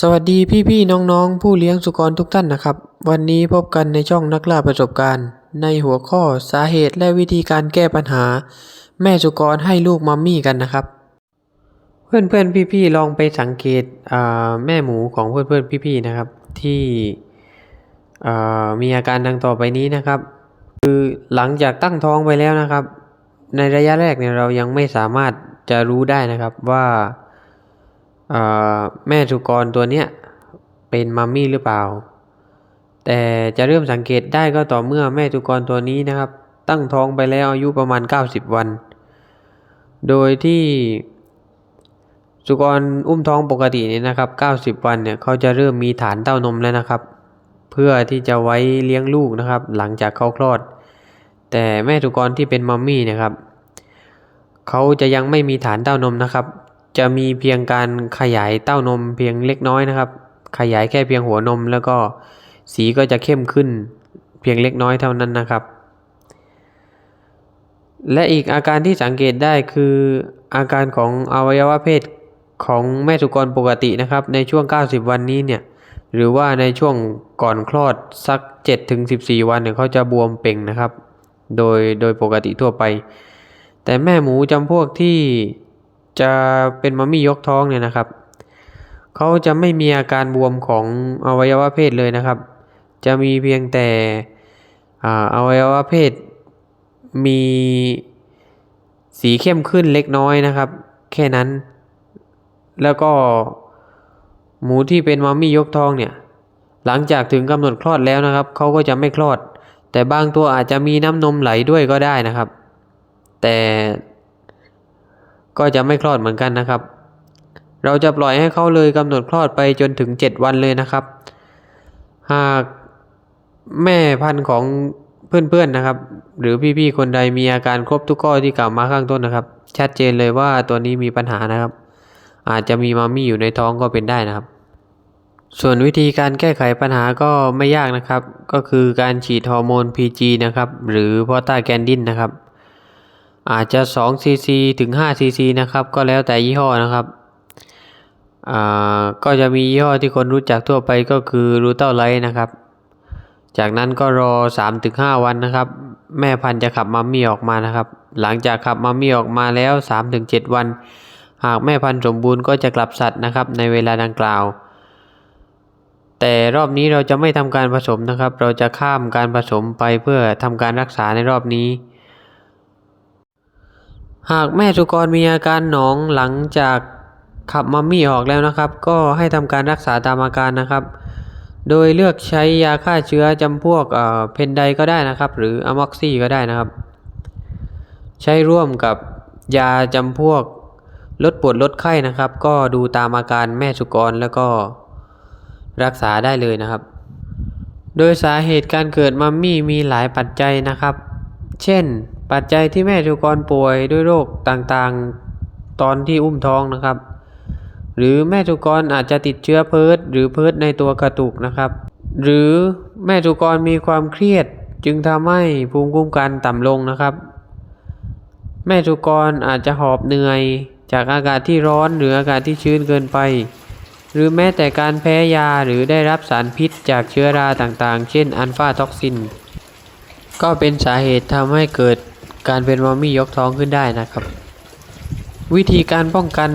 สวัสดีพี่ๆน้องๆ ผู้เลี้ยงสุกรทุกท่านนะครับ วันนี้พบกันในช่องนักล่าประสบการณ์ ในหัวข้อสาเหตุและวิธีการแก้ปัญหา แม่สุกรให้ลูกมัมมี่กันนะครับ เพื่อนๆพี่ๆลองไปสังเกตอ่าแม่หมูของเพื่อนๆพี่ๆนะครับ ที่อ่ามีอาการดังต่อไปนี้นะครับ คือหลังจากตั้งท้องไปแล้วนะครับ ในระยะแรกเนี่ยเรายังไม่สามารถจะรู้ได้นะครับว่า แม่สุกรตัวเนี้ยเป็นมัมมี่หรือเปล่า แต่จะเริ่มสังเกตได้ก็ต่อเมื่อแม่สุกรตัวนี้นะครับ ตั้งท้องไปแล้วอายุประมาณ 90 วัน โดยที่สุกรอุ้มท้องปกตินี่นะครับ 90 วันเนี่ยเขาจะเริ่มมีฐานเต้านมแล้วนะครับ เพื่อที่จะไว้เลี้ยงลูกนะครับ หลังจากเขาคลอด แต่แม่สุกรที่เป็นมัมมี่นะครับเขาจะยังไม่มีฐานเต้านมนะครับ จะมีเพียงการขยายเต้านมเพียงเล็กน้อยนะครับ ขยายแค่เพียงหัวนม แล้วก็สีก็จะเข้มขึ้น เพียงเล็กน้อยเท่านั้นนะครับ และอีกอาการที่สังเกตได้คืออาการของอวัยวะเพศของแม่สุกรปกตินะครับ ในช่วง 90 วันนี้เนี่ยหรือว่าในช่วงก่อนคลอดสัก 7-14 วันเนี่ยเขาจะบวมเป่งนะครับ โดยโดยปกติทั่วไป แต่แม่หมูจำพวกที่ จะเป็นมัมมี่ยกท้องเนี่ยนะครับเขาจะไม่มีอาการบวมของอวัยวะเพศเลยนะครับ จะมีเพียงแต่อวัยวะเพศมีสีเข้มขึ้นเล็กน้อยนะครับ แค่นั้น แล้วก็หมูที่เป็นมัมมี่ยกท้องเนี่ย หลังจากถึงกำหนดคลอดแล้วนะครับเขาก็จะไม่คลอด แต่บางตัวอาจจะมีน้ำนมไหลด้วยก็ได้นะครับ แต่ ก็จะไม่คลอดเหมือนกันนะครับ เราจะปล่อยให้เขาเลยกำหนดคลอดไปจนถึง 7 วันเลยนะครับ หากแม่พันธุ์ของเพื่อนๆนะครับ หรือพี่ๆคนใดมีอาการครบทุกข้อที่กล่าวมาข้างต้นนะครับ ชัดเจนเลยว่าตัวนี้มีปัญหานะครับ อาจจะมีมัมมี่อยู่ในท้องก็เป็นได้นะครับ ส่วนวิธีการแก้ไขปัญหาก็ไม่ยากนะครับ ก็คือการฉีดฮอร์โมน PG นะครับ หรือพอต้าแกนดินนะครับ อาจจะ2 cc ถึง5 cc นะครับ ก็แล้วแต่ยี่ห้อนะครับอ่าก็จะมียี่ห้อที่คนรู้จักทั่วไปก็คือรูเต l ไลท์นะครับ จากนั้นก็รอ 3-5 วันนะครับ แม่พันธุ์จะขับมัมมี่ออกมานะครับ หลังจากขับมัมมี่ออกมาแล้ว 3-7 วัน หากแม่พันธุ์สมบูรณ์ก็จะกลับสัตว์นะครับ ในเวลาดังกล่าว แต่รอบนี้เราจะไม่ทำการผสมนะครับ เราจะข้ามการผสมไปเพื่อทำการรักษาในรอบนี้ หากแม่สุกรมีอาการหนองหลังจากขับมัมมี่ออกแล้วนะครับ ก็ให้ทำการรักษาตามอาการนะครับ โดยเลือกใช้ยาฆ่าเชื้อจำพวกเพนไดก็ได้นะครับ หรืออะม็อกซี่ก็ได้นะครับ ใช้ร่วมกับยาจำพวกลดปวดลดไข้นะครับ ก็ดูตามอาการแม่สุกรแล้วก็รักษาได้เลยนะครับ โดยสาเหตุการเกิดมัมมี่มีหลายปัจจัยนะครับ เช่น ปัจจัยที่แม่สุกรป่วยด้วยโรคต่างๆ ตอนที่อุ้มท้องนะครับ หรือแม่สุกรอาจจะติดเชื้อเพิร์ดหรือเพิร์ดในตัวกระตุกนะครับ หรือแม่สุกรมีความเครียดจึงทำให้ภูมิคุ้มกันต่ำลงนะครับ แม่สุกรอาจจะหอบเหนื่อย จากอากาศที่ร้อนหรืออากาศที่ชื้นเกินไป หรือแม้แต่การแพ้ยาหรือได้รับสารพิษจากเชื้อราต่างๆ เช่นอัลฟาท็อกซิน ก็เป็นสาเหตุทำให้เกิด การเป็นมัมมี่ยกท้องขึ้นได้นะครับ วิธีการป้องกัน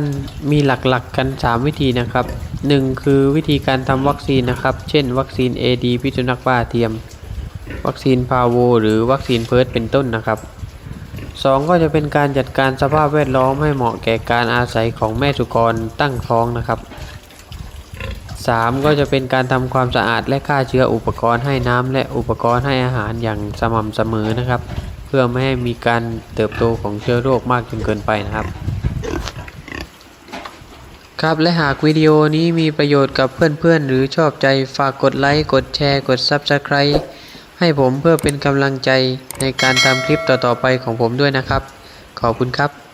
มีหลักๆกัน 3 วิธีนะครับ 1 คือวิธีการทำวัคซีนนะครับ เช่น วัคซีน AD พิษสุนัขบ้าเทียม วัคซีนพาโวหรือวัคซีนเพิร์ดเป็นต้นนะครับ 2 ก็จะเป็นการจัดการสภาพแวดล้อมให้เหมาะแก่การอาศัยของแม่สุกรตั้งท้องนะครับ 3 ก็จะเป็นการทำความสะอาดและฆ่าเชื้ออุปกรณ์ให้น้ำและอุปกรณ์ให้อาหารอย่างสม่ำเสมอนะครับ เพื่อไม่ให้มีการเติบโตของเชื้อโรคมากจนเกินไปนะครับ ครับและหากวิดีโอนี้มีประโยชน์กับเพื่อนๆ หรือชอบใจฝากกดไลค์ กดแชร์ กด Subscribe ให้ผมเพื่อเป็นกำลังใจในการทำคลิปต่อๆไปของผมด้วยนะครับ ขอบคุณครับ